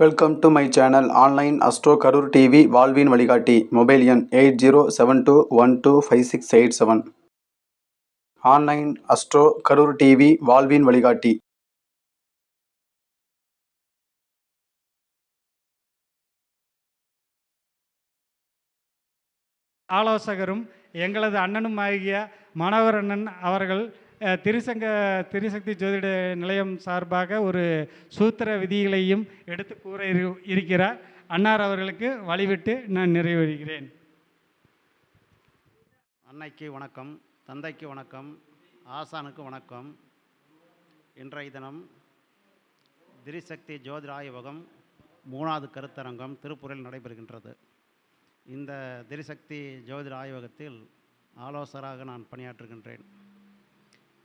Welcome to my channel online astro Karur TV வாழ்வின் வழிகாட்டி mobile எண் eight zero seven two one two five six eight seven online astro Karur TV வாழ்வின் வழிகாட்டி ஆலோசகரும் எங்களது அண்ணனும் ஆகிய மனோகர் அண்ணன் அவர்கள் திருசங்க திருசக்தி ஜோதிட நிலையம் சார்பாக ஒரு சூத்திர விதிகளையும் எடுத்து கூற இரு- இருக்கிறார். அன்னார் அவர்களுக்கு வழிவிட்டு நான் நிறைவேறுகிறேன். அன்னைக்கு வணக்கம் தந்தைக்கு வணக்கம் ஆசானுக்கு வணக்கம். இன்றைய தினம் திரிசக்தி ஜோதிட ஆய்வகம் மூணாவது கருத்தரங்கம் திருப்பூரில் நடைபெறுகின்றது. இந்த திரிசக்தி ஜோதிட ஆய்வகத்தில் ஆலோசகராக நான் பணியாற்றுகின்றேன்.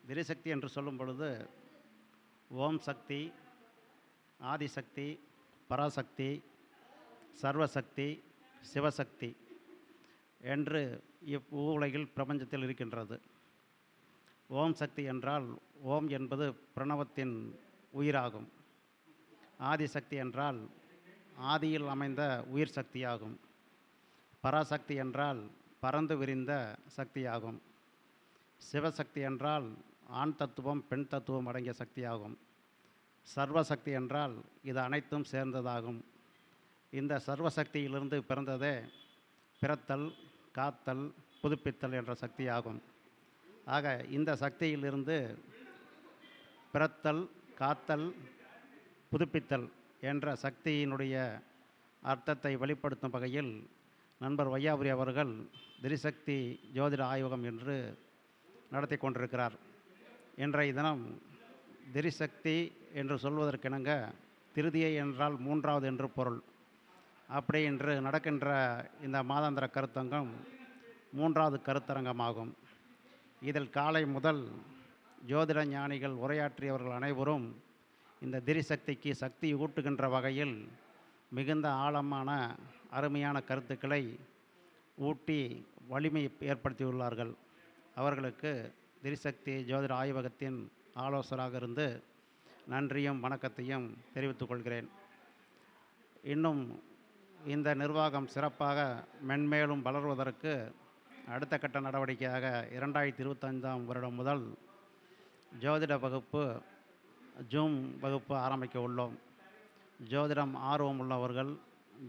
திரிசக்தி என்று சொல்லும் பொழுது ஓம் சக்தி ஆதிசக்தி பராசக்தி சர்வசக்தி சிவசக்தி என்று இவ்வுலகில் பிரபஞ்சத்தில் இருக்கின்றது. ஓம் சக்தி என்றால் ஓம் என்பது பிரணவத்தின் உயிராகும். ஆதிசக்தி என்றால் ஆதியில் அமைந்த உயிர் சக்தியாகும். பராசக்தி என்றால் பறந்து விரிந்த சக்தியாகும். சிவசக்தி என்றால் ஆண் தத்துவம் பெண் தத்துவம் அடங்கிய சக்தியாகும். சர்வசக்தி என்றால் இது அனைத்தும் சேர்ந்ததாகும். இந்த சர்வசக்தியிலிருந்து பிறந்ததே பிறத்தல் காத்தல் புதுப்பித்தல் என்ற சக்தியாகும். ஆக இந்த சக்தியிலிருந்து பிறத்தல் காத்தல் புதுப்பித்தல் என்ற சக்தியினுடைய அர்த்தத்தை வெளிப்படுத்தும் வகையில் நண்பர் வையாபுரி அவர்கள் திரிசக்தி ஜோதிட ஆய்வகம் என்று நடத்தி கொண்டிருக்கிறார். இன்றைய தினம் திரிசக்தி என்று சொல்வதற்கிணங்க திருதியை என்றால் மூன்றாவது என்று பொருள். அப்படி இன்று நடக்கின்ற இந்த மாதாந்திர கருத்தங்கம் மூன்றாவது கருத்தரங்கமாகும். இதில் காலை முதல் ஜோதிட ஞானிகள் உரையாற்றியவர்கள் அனைவரும் இந்த திரிசக்திக்கு சக்தி ஊட்டுகின்ற வகையில் மிகுந்த ஆழமான அருமையான கருத்துக்களை ஊட்டி வலிமை ஏற்படுத்தியுள்ளார்கள். அவர்களுக்கு திரிசக்தி ஜோதிட ஆய்வகத்தின் ஆலோசராக இருந்து நன்றியும் வணக்கத்தையும் தெரிவித்துக் கொள்கிறேன். இன்னும் இந்த நிர்வாகம் சிறப்பாக மென்மேலும் வளர்வதற்கு அடுத்த கட்ட நடவடிக்கையாக இரண்டாயிரத்தி இருபத்தைந்தாம் வருடம் முதல் ஜோதிட வகுப்பு ஜூம் வகுப்பு ஆரம்பிக்க உள்ளோம். ஜோதிடம் ஆர்வம் உள்ளவர்கள்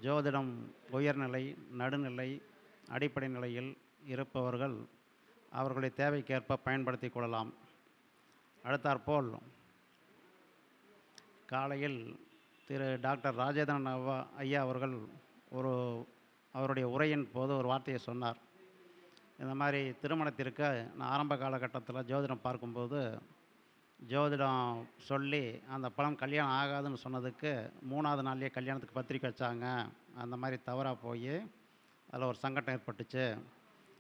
ஜோதிடம் உயர்நிலை நடுநிலை அடிப்படை நிலையில் இருப்பவர்கள் அவர்களுடைய தேவைக்கேற்ப பயன்படுத்தி கொள்ளலாம். அடுத்தாற்போல் காலையில் திரு டாக்டர் ராஜேந்திரன் அவ்வா ஐயா அவர்கள் ஒரு அவருடைய உரையின் போது ஒரு வார்த்தையை சொன்னார். இந்த மாதிரி திருமணத்திற்கு நான் ஆரம்ப காலகட்டத்தில் ஜோதிடம் பார்க்கும்போது ஜோதிடம் சொல்லி அந்த பழம் கல்யாணம் ஆகாதுன்னு சொன்னதுக்கு மூணாவது நாள்லேயே கல்யாணத்துக்கு பத்திரிக்கை வச்சாங்க. அந்த மாதிரி தவறாக போய் அதில் ஒரு சங்கடம் ஏற்பட்டுச்சு.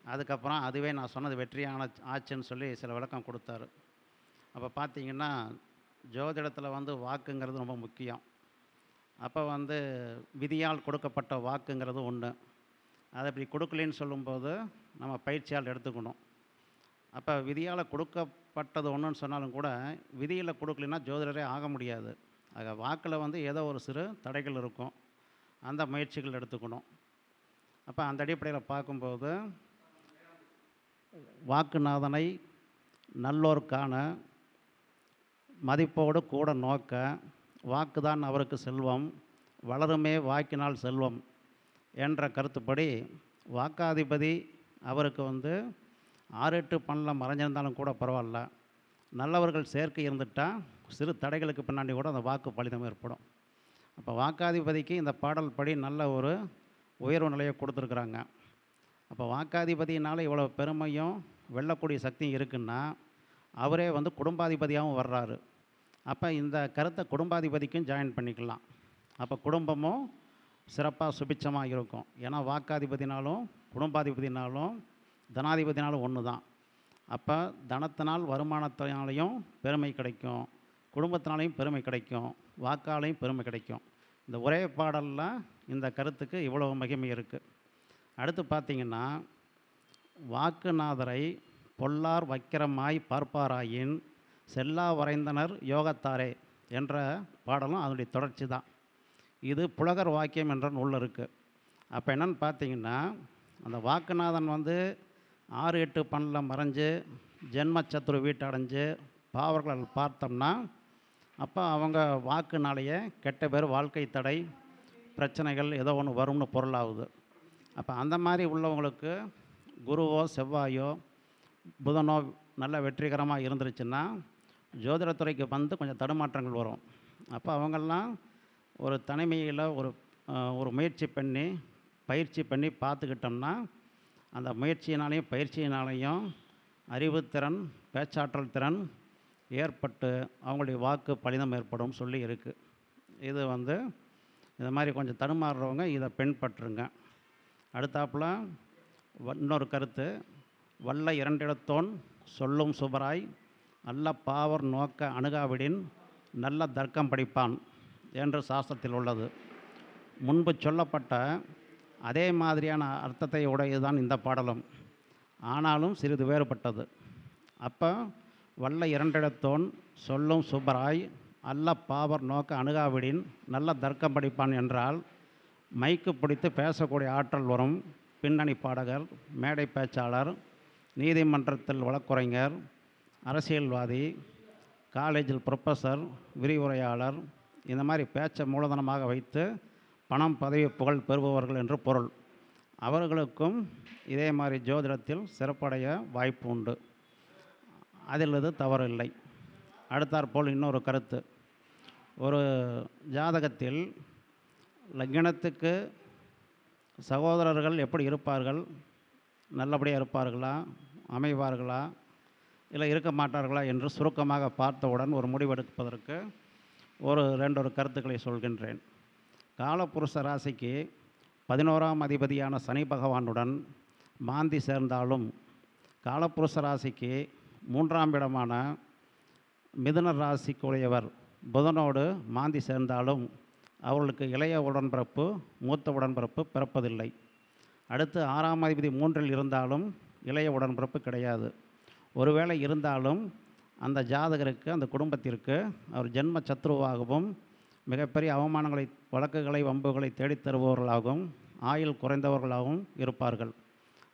அதுக்கப்புறம் அதுவே நான் சொன்னது வெற்றியான ஆச்சுன்னு சொல்லி சில விளக்கம் கொடுத்தாரு. அப்போ பார்த்தீங்கன்னா ஜோதிடத்தில் வந்து வாக்குங்கிறது ரொம்ப முக்கியம். அப்போ வந்து விதியால் கொடுக்கப்பட்ட வாக்குங்கிறது ஒன்று அதை இப்படி கொடுக்கலன்னு சொல்லும்போது நம்ம பயிற்சியால் எடுத்துக்கணும். அப்போ விதியால் கொடுக்கப்பட்டது ஒன்றுன்னு சொன்னாலும் கூட விதியில் கொடுக்கலன்னா ஜோதிடரே ஆக முடியாது. ஆக வாக்கில் வந்து ஏதோ ஒரு சிறு தடைகள் இருக்கும். அந்த முயற்சிகள் எடுத்துக்கணும். அப்போ அந்த அடிப்படையில் பார்க்கும்போது வாக்குநாதனை நல்லோர்க்கான மதிப்போடு கூட நோக்க வாக்குதான் அவருக்கு செல்வம் வளருமே வாக்கினால் செல்வம் என்ற கருத்துப்படி வாக்காதிபதி அவருக்கு வந்து ஆறு எட்டு பன்னில் மறைஞ்சிருந்தாலும் கூட பரவாயில்ல. நல்லவர்கள் சேர்க்கை இருந்துட்டால் சிறு தடைகளுக்கு பின்னாடி கூட அந்த வாக்கு பலிதம் ஏற்படும். அப்போ வாக்காதிபதிக்கு இந்த பாடல் படி நல்ல ஒரு உயர்வு நிலையை கொடுத்துருக்குறாங்க. அப்போ வாக்காதிபதியினால் இவ்வளோ பெருமையும் வெல்லக்கூடிய சக்தியும் இருக்குன்னா அவரே வந்து குடும்பாதிபதியாகவும் வர்றாரு. அப்போ இந்த கருத்தை குடும்பாதிபதிக்கும் ஜாயின் பண்ணிக்கலாம். அப்போ குடும்பமும் சிறப்பாக சுபிச்சமாக இருக்கும். ஏன்னா வாக்காதிபதினாலும் குடும்பாதிபதினாலும் தனாதிபதினாலும் ஒன்று தான் அப்போ தனத்தினால் வருமானத்தினாலையும் பெருமை கிடைக்கும். குடும்பத்தினாலையும் பெருமை கிடைக்கும். வாக்காலையும் பெருமை கிடைக்கும். இந்த ஒரே பாடலில் இந்த கருத்துக்கு இவ்வளவு மகிமை இருக்குது அடுத்து பார்த்தீங்கன்னா வாக்குநாதரை பொல்லார் வக்கிரமாய் பார்ப்பாராயின் செல்லா வரைந்தனர் யோகத்தாரே என்ற பாடலும் அதனுடைய தொடர்ச்சி தான். இது புலகர் வாக்கியம் என்ற நூல் இருக்குது அப்போ என்னென்னு பார்த்தீங்கன்னா அந்த வாக்குநாதன் வந்து ஆறு எட்டு பன்னில் மறைஞ்சு ஜென்ம சத்துரு வீட்டை அடைஞ்சு பாவர்கள் பார்த்தோம்னா அப்போ அவங்க வாக்குனாலேயே கெட்ட பேர் வாழ்க்கை தடை பிரச்சனைகள் ஏதோ ஒன்று வரும்னு பொருளாகுது. அப்போ அந்த மாதிரி உள்ளவங்களுக்கு குருவோ செவ்வாயோ புதனோ நல்ல வெற்றிகரமாக இருந்துருச்சுன்னா ஜோதிடத்துறைக்கு வந்து கொஞ்சம் தடுமாற்றங்கள் வரும். அப்போ அவங்கெல்லாம் ஒரு தனிமையில் ஒரு ஒரு முயற்சி பண்ணி பயிற்சி பண்ணி பார்த்துக்கிட்டோம்னா அந்த முயற்சியினாலையும் பயிற்சியினாலையும் அறிவுத்திறன் பேச்சாற்றல் திறன் ஏற்பட்டு அவங்களுடைய வாக்கு பலிதம் ஏற்படும் சொல்லி இருக்குது இது வந்து இந்த மாதிரி கொஞ்சம் தடுமாறுறவங்க இதை பின்பற்றுங்க. அடுத்தாப்புல இன்னொரு கருத்து. வல்ல இரண்டிடத்தோன் சொல்லும் சுபராய் நல்ல பாவர் நோக்க அணுகாவிடின் நல்ல தர்க்கம் படிப்பான் என்று சாஸ்திரத்தில் உள்ளது. முன்பு சொல்லப்பட்ட அதே மாதிரியான அர்த்தத்தை உடையதுதான் இந்த பாடலும். ஆனாலும் சிறிது வேறுபட்டது. அப்போ வல்ல இரண்டிடத்தோன் சொல்லும் சுபராய் அல்ல பாவர் நோக்க அணுகாவிடின் நல்ல தர்க்கம் படிப்பான் என்றால் மைக்கு பிடித்து பேசக்கூடிய ஆற்றல் வரும். பின்னணி பாடகர் மேடை பேச்சாளர் நீதிமன்றத்தில் வழக்குரைஞர் அரசியல்வாதி காலேஜில் ப்ரொஃபஸர் விரிவுரையாளர் இந்த மாதிரி பேச்சை மூலதனமாக வைத்து பணம் பதவி புகழ் பெறுபவர்கள் என்று பொருள். அவர்களுக்கும் இதே மாதிரி ஜோதிடத்தில் சிறப்படைய வாய்ப்பு உண்டு. அதில் இது தவறில்லை. அடுத்தாற்போல் இன்னொரு கருத்து. ஒரு ஜாதகத்தில் லக்னத்துக்கு சகோதரர்கள் எப்படி இருப்பார்கள்? நல்லபடியாக இருப்பார்களா? அமைவார்களா? இல்லை இருக்க மாட்டார்களா என்று சுருக்கமாக பார்த்தவுடன் ஒரு முடிவெடுப்பதற்கு ஒரு ரெண்டொரு கருத்துக்களை சொல்கின்றேன். காலப்புருஷ ராசிக்கு பதினோராம் அதிபதியான சனி பகவானுடன் மாந்தி சேர்ந்தாலும் காலப்புருஷ ராசிக்கு மூன்றாம் இடமான மிதுன ராசிக்குரியவர் புதனோடு மாந்தி சேர்ந்தாலும் அவர்களுக்கு இளைய உடன்பிறப்பு மூத்த உடன்பிறப்பு பிறப்பதில்லை. அடுத்து ஆறாம் அதிபதி மூன்றில் இருந்தாலும் இளைய உடன்பிறப்பு கிடையாது. ஒருவேளை இருந்தாலும் அந்த ஜாதகருக்கு அந்த குடும்பத்திற்கு அவர் ஜென்ம சத்ருவாகவும் மிகப்பெரிய அவமானங்களை வழக்குகளை வம்புகளை தேடித் தருபவர்களாகவும் ஆயுள் குறைந்தவர்களாகவும் இருப்பார்கள்.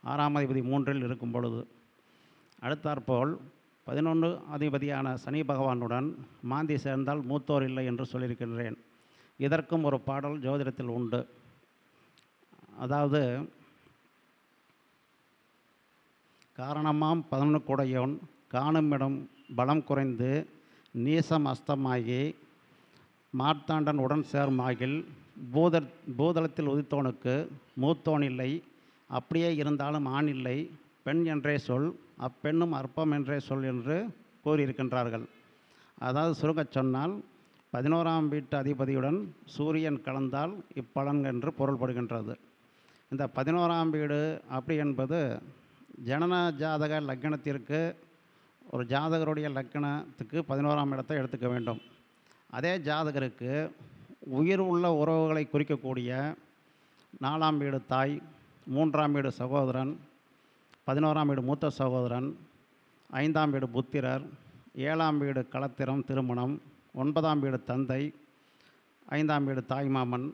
ஆறாம் அதிபதி மூன்றில் இருக்கும் பொழுது. அடுத்தாற்போல் பதினொன்று அதிபதியான சனி பகவானுடன் மாந்தி சேர்ந்தால் மூத்தோர் இல்லை என்று சொல்லியிருக்கின்றேன். இதற்கும் ஒரு பாடல் ஜோதிடத்தில் உண்டு. அதாவது காரணமாம் பதினொன்று கூடையோன் காணுமிடம் பலம் குறைந்து நீசம் அஸ்தமாகி மார்த்தாண்டன் உடன் சேர்மாகில் பூத பூதளத்தில் உதித்தோனுக்கு மூத்தோன் இல்லை அப்படியே இருந்தாலும் ஆண் இல்லை. பெண் என்றே சொல் அப்பெண்ணும் அற்பம் என்றே சொல் என்று கூறியிருக்கின்றார்கள். அதாவது சுருங்கச் சொன்னால் பதினோராம் வீட்டு அதிபதியுடன் சூரியன் கலந்தால் இப்பலன் என்று பொருள்படுகின்றது. இந்த பதினோராம் வீடு அப்படி என்பது ஜனன ஜாதக லக்னத்திற்கு ஒரு ஜாதகருடைய லக்னத்துக்கு பதினோராம் இடத்தை எடுத்துக்க வேண்டும். அதே ஜாதகருக்கு உயிர் உள்ள உறவுகளை குறிக்கக்கூடிய நாலாம் வீடு தாய் மூன்றாம் வீடு சகோதரன் பதினோராம் வீடு மூத்த சகோதரன் ஐந்தாம் வீடு புத்திரர் ஏழாம் வீடு களத்திரம் திருமணம் ஒன்பதாம் வீடு தந்தை ஐந்தாம் வீடு தாய்மாமன்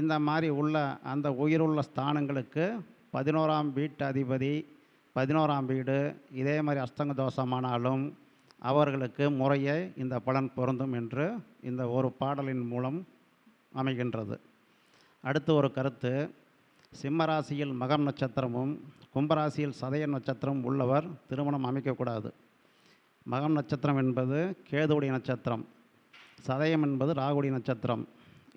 இந்த மாதிரி உள்ள அந்த உயிருள்ள ஸ்தானங்களுக்கு பதினோராம் வீட்டு அதிபதி பதினோராம் வீடு இதே மாதிரி அஸ்தங்க தோஷமானாலும் அவர்களுக்கு முறையே இந்த பலன் பொருந்தும் என்று இந்த ஒரு பாடலின் மூலம் அமைகின்றது. அடுத்து ஒரு கருத்து சிம்மராசியில் மகம் நட்சத்திரமும் கும்பராசியில் சதய நட்சத்திரம் உள்ளவர் திருமணம் அமைக்கக்கூடாது. மகம் நட்சத்திரம் என்பது கேதுவுடைய நட்சத்திரம். சதயம் என்பது ராகுடி நட்சத்திரம்.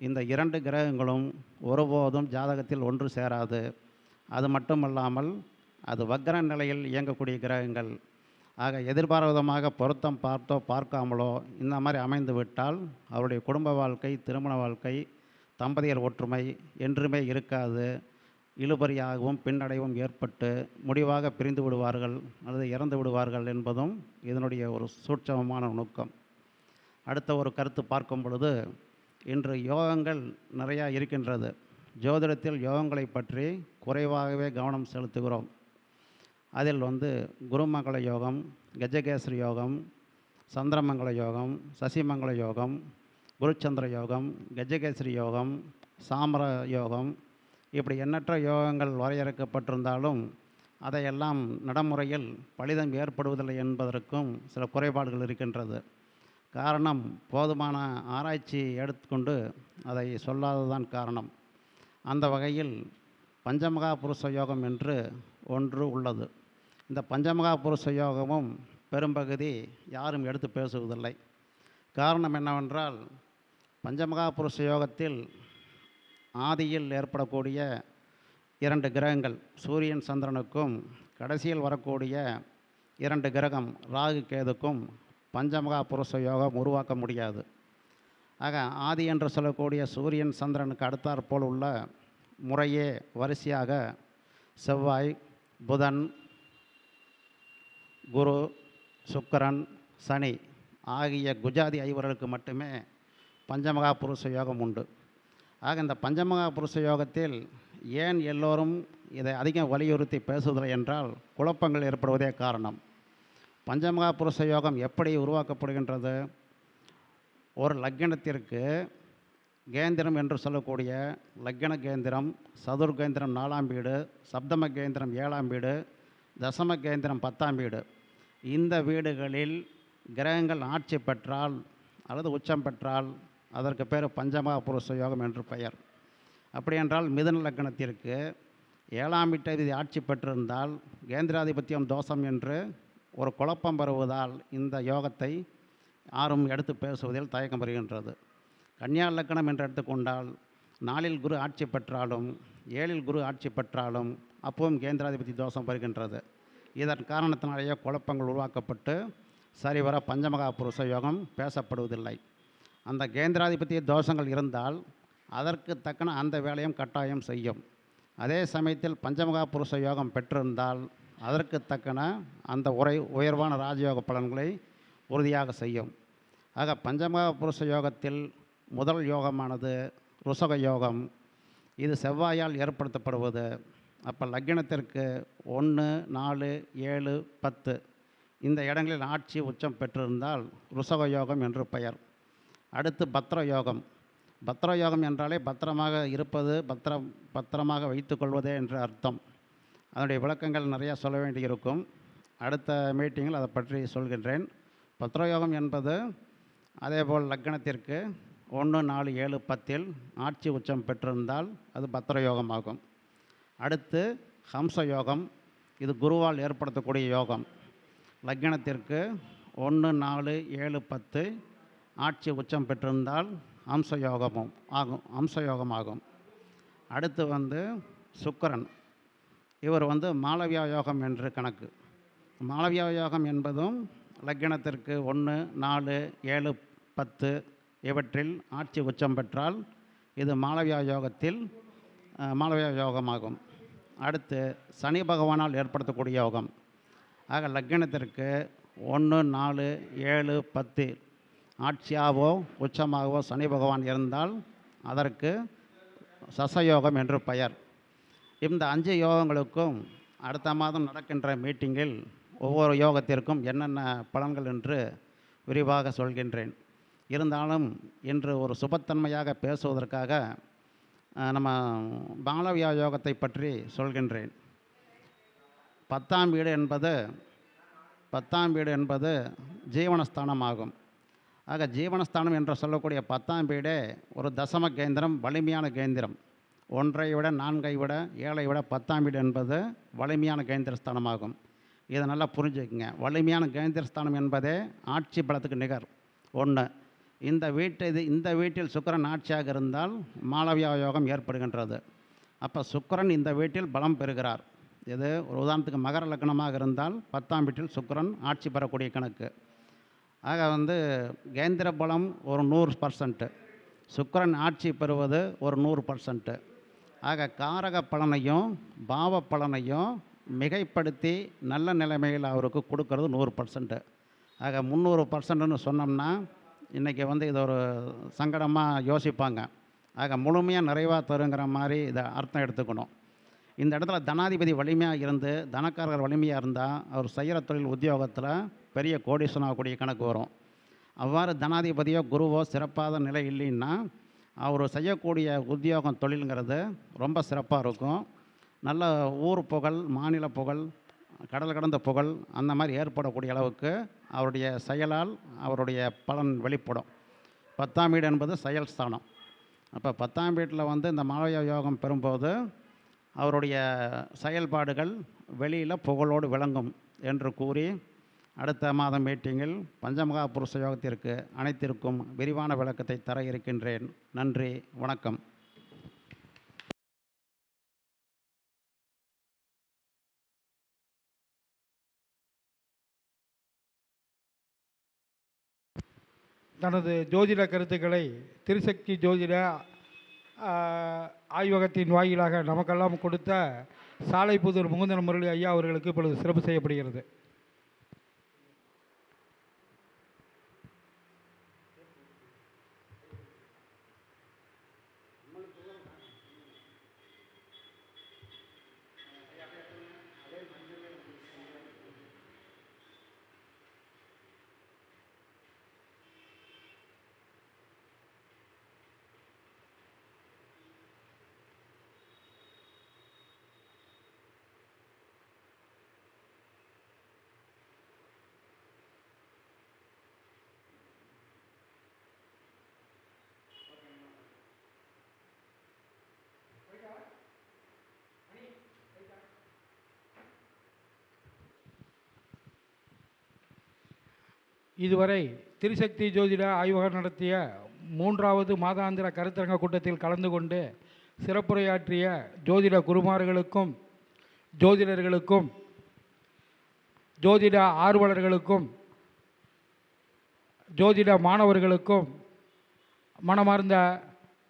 இந்த இரண்டு கிரகங்களும் ஒருபோதும் ஜாதகத்தில் ஒன்று சேராது. அது மட்டுமல்லாமல் அது வக்ர நிலையில் இயங்கக்கூடிய கிரகங்கள். ஆக எதிர்பாராதமாக பொருத்தம் பார்த்தோ பார்க்காமலோ இந்த மாதிரி அமைந்து விட்டால் அவருடைய குடும்ப வாழ்க்கை திருமண வாழ்க்கை தம்பதியர் ஒற்றுமை என்றுமே இருக்காது. இழுபறியாகவும் பின்னடைவும் ஏற்பட்டு முடிவாக பிரிந்து விடுவார்கள் அல்லது இறந்து விடுவார்கள் என்பதும் இதனுடைய ஒரு சூட்சமமான நுணுக்கம். அடுத்த ஒரு கருத்து பார்க்கும் பொழுது இன்று யோகங்கள் நிறையா இருக்கின்றது. ஜோதிடத்தில் யோகங்களை பற்றி குறைவாகவே கவனம் செலுத்துகிறோம். அதில் வந்து குருமங்கள யோகம் கஜகேசரி யோகம் சந்திரமங்கள யோகம் சசிமங்கள யோகம் குருச்சந்திர யோகம் கஜகேசரி யோகம் சாமர யோகம் இப்படி எண்ணற்ற யோகங்கள் வரையறுக்கப்பட்டிருந்தாலும் அதையெல்லாம் நடைமுறையில் பலிதம் ஏற்படுவதில்லை என்பதற்கும் சில குறைபாடுகள் இருக்கின்றது. காரணம் போதுமான ஆராய்ச்சி எடுத்துக்கொண்டு அதை சொல்லாததுதான் காரணம். அந்த வகையில் பஞ்சமகா புருஷ யோகம் என்று ஒன்று உள்ளது. இந்த பஞ்சமகா புருஷ யோகமும் பெரும்பகுதி யாரும் எடுத்து பேசுவதில்லை. காரணம் என்னவென்றால் பஞ்சமகா புருஷ யோகத்தில் ஆதியில் ஏற்படக்கூடிய இரண்டு கிரகங்கள் சூரியன் சந்திரனுக்கும் கடைசியில் வரக்கூடிய இரண்டு கிரகம் ராகு கேதுக்கும் பஞ்சமகா புருஷ யோகம் உருவாக்க முடியாது. ஆக ஆதி என்று சொல்லக்கூடிய சூரியன் சந்திரனுக்கு அடுத்தாற்போல் உள்ள முறையே வரிசையாக செவ்வாய் புதன் குரு சுக்கரன் சனி ஆகிய குஜாதி ஐவர்களுக்கு மட்டுமே பஞ்சமகா புருஷ யோகம் உண்டு. ஆக இந்த பஞ்சமகா புருஷ யோகத்தில் ஏன் எல்லோரும் இதை அதிகம் வலியுறுத்தி பேசுவதில்லை என்றால் குழப்பங்கள் ஏற்படுவதே காரணம். பஞ்சமகா புருஷ யோகம் எப்படி உருவாக்கப்படுகின்றது? ஒரு லக்கணத்திற்கு கேந்திரம் என்று சொல்லக்கூடிய லக்கண கேந்திரம் சதுர் கேந்திரம் நாலாம் வீடு சப்தம கேந்திரம் ஏழாம் வீடு தசம கேந்திரம் பத்தாம் வீடு. இந்த வீடுகளில் கிரகங்கள் ஆட்சி பெற்றால் அல்லது உச்சம் பெற்றால் அதற்கு பேர் பஞ்சமகா புருஷ யோகம் என்று பெயர். அப்படி என்றால் மிதுன லக்னத்திற்கு ஏழாம் வீட்டதிபதி ஆட்சி பெற்றிருந்தால் கேந்திராதிபத்தியம் தோஷம் என்று ஒரு குழப்பம் வருவதால் இந்த யோகத்தை யாரும் எடுத்து பேசுவதில் தயக்கம் வருகின்றது கன்னியா லக்கணம் என்று எடுத்துக்கொண்டால் நாளில் குரு ஆட்சி பெற்றாலும் ஏழில் குரு ஆட்சி பெற்றாலும் அப்பவும் கேந்திராதிபதி தோஷம் வருகின்றது இதன் காரணத்தினாலேயே குழப்பங்கள் உருவாக்கப்பட்டு சரிவர பஞ்சமகா புருஷ யோகம் பேசப்படுவதில்லை. அந்த கேந்திராதிபத்திய தோஷங்கள் இருந்தால் அதற்கு தக்கன அந்த வேலையும் கட்டாயம் செய்யும். அதே சமயத்தில் பஞ்சமகா புருஷ யோகம் பெற்றிருந்தால் அதற்கு தக்கன அந்த உரை உயர்வான ராஜயோக பலன்களை உறுதியாக செய்யும். ஆக பஞ்சமக புருஷ யோகத்தில் முதல் யோகமானது ருசக யோகம். இது செவ்வாயால் ஏற்படுத்தப்படுவது. அப்போ லக்னத்திற்கு ஒன்று நாலு ஏழு பத்து. இந்த இடங்களில் ஆட்சி உச்சம் பெற்றிருந்தால் ருசக யோகம் என்று பெயர். அடுத்து பத்ர யோகம். பத்ர யோகம் என்றாலே பத்திரமாக இருப்பது பத்திரம் பத்திரமாக வைத்துக்கொள்வதே என்று அர்த்தம். அதனுடைய விளக்கங்கள் நிறையா சொல்ல வேண்டியிருக்கும். அடுத்த மீட்டிங்கில் அதை பற்றி சொல்கின்றேன். பத்ரயோகம் என்பது அதேபோல் லக்னத்திற்கு ஒன்று நாலு ஏழு பத்தில் ஆட்சி உச்சம் பெற்றிருந்தால் அது பத்ரயோகமாகும் அடுத்து ஹம்ச யோகம் இது குருவால் ஏற்படுத்தக்கூடிய யோகம். லக்னத்திற்கு ஒன்று நாலு ஏழு பத்து ஆட்சி உச்சம் பெற்றிருந்தால் அம்ச யோகமும் ஆகும் அம்ச யோகம் ஆகும். அடுத்து வந்து சுக்கரன். இவர் வந்து மாளவியா யோகம் என்று கணக்கு. மாளவியா யோகம் என்பதும் லக்கினத்திற்கு ஒன்று நாலு ஏழு பத்து இவற்றில் ஆட்சி உச்சம் பெற்றால் இது மாளவியா யோகத்தில் மாளவியா யோகமாகும் அடுத்து சனி பகவானால் ஏற்படுத்தக்கூடிய யோகம். ஆக லக்னத்திற்கு ஒன்று நாலு ஏழு பத்து ஆட்சியாகவோ உச்சமாகவோ சனி பகவான் இருந்தால் அதற்கு சசயோகம் என்று பெயர். இந்த அஞ்சு யோகங்களுக்கும் அடுத்த மாதம் நடக்கின்ற மீட்டிங்கில் ஒவ்வொரு யோகத்திற்கும் என்னென்ன பலன்கள் என்று விரிவாக சொல்கின்றேன். இருந்தாலும் இன்று ஒரு சுபத்தன்மையாக பேசுவதற்காக நம்ம பாலவியா யோகத்தை பற்றி சொல்கின்றேன். பத்தாம் வீடு என்பது பத்தாம் வீடு என்பது ஜீவனஸ்தானம் ஆகும் ஆக ஜீவனஸ்தானம் என்று சொல்லக்கூடிய பத்தாம் வீடே ஒரு தசம கேந்திரம் வலிமையான கேந்திரம். ஒன்றை விட நான்கை விட ஏழை விட பத்தாம் வீடு என்பது வலிமையான கேந்திரஸ்தானமாகும். இதை நல்லா புரிஞ்சுக்கங்க. வலிமையான கேந்திரஸ்தானம் என்பதே ஆட்சி பலத்துக்கு நிகர். ஒன்று இந்த வீட்டு இது இந்த வீட்டில் சுக்கரன் ஆட்சியாக இருந்தால் மாளவியா யோகம் ஏற்படுகின்றது. அப்போ சுக்கரன் இந்த வீட்டில் பலம் பெறுகிறார். இது ஒரு உதாரணத்துக்கு மகர லக்னமாக இருந்தால் பத்தாம் வீட்டில் சுக்கரன் ஆட்சி பெறக்கூடிய கணக்கு. ஆக வந்து கேந்திர பலம் ஒரு நூறு பர்சன்ட்டு. சுக்கரன் ஆட்சி பெறுவது ஒரு நூறு பர்சன்ட்டு. ஆக காரக பலனையும் பாவ பலனையும் மிகைப்படுத்தி நல்ல நிலைமையில் அவருக்கு கொடுக்கறது நூறு பர்சன்ட்டு ஆக முந்நூறு பர்சன்ட்னு சொன்னோம்னா இன்றைக்கி வந்து இது ஒரு சங்கடமாக யோசிப்பாங்க. ஆக முழுமையாக நிறைவாக தருங்கிற மாதிரி இதை அர்த்தம் எடுத்துக்கணும். இந்த இடத்துல தனாதிபதி வலிமையாக இருந்து தனக்காரர்கள் வலிமையாக இருந்தால் அவர் செய்கிற தொழில் உத்தியோகத்தில் பெரிய கோடீஸ்வரன் ஆகக்கூடிய கணக்கு வரும். அவ்வாறு தனாதிபதியோ குருவோ சிறப்பாத நிலை இல்லைன்னா அவர் செய்யக்கூடிய உத்தியோகம் தொழிலுங்கிறது ரொம்ப சிறப்பாக இருக்கும். நல்ல ஊர் புகழ் மாநில புகழ் கடல் கடந்த புகழ் அந்த மாதிரி ஏற்படக்கூடிய அளவுக்கு அவருடைய செயலால் அவருடைய பலன் வெளிப்படும். பத்தாம் வீடு என்பது செயல் ஸ்தானம். அப்போ பத்தாம் வீட்டில் வந்து இந்த மாலய யோகம் பெறும்போது அவருடைய செயல்பாடுகள் வெளியில் புகழோடு விளங்கும் என்று கூறி அடுத்த மாதம் மீட்டிங்கில் பஞ்சமகா புருஷ யோகத்திற்கு அனைத்திற்கும் விரிவான விளக்கத்தை தர இருக்கின்றேன். நன்றி வணக்கம். தனது ஜோதிட கருத்துக்களை திருசக்தி ஜோதிட ஆய்வகத்தின் வாயிலாக நமக்கெல்லாம் கொடுத்த சாலைப்புதூர் முகுந்தன் முரளி ஐயா அவர்களுக்கு இப்பொழுது சிறப்பு செய்யப்படுகிறது. இதுவரை திருசக்தி ஜோதிட ஆய்வகம் நடத்திய மூன்றாவது மாதாந்திர கருத்தரங்க கூட்டத்தில் கலந்து கொண்டு சிறப்புரையாற்றிய ஜோதிட குருமார்களுக்கும் ஜோதிடர்களுக்கும் ஜோதிட ஆர்வலர்களுக்கும் ஜோதிட மாணவர்களுக்கும் மனமார்ந்த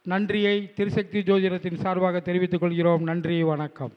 நன்றியை திருசக்தி ஜோதிடத்தின் சார்பாக தெரிவித்துக் கொள்கிறோம். நன்றி வணக்கம்.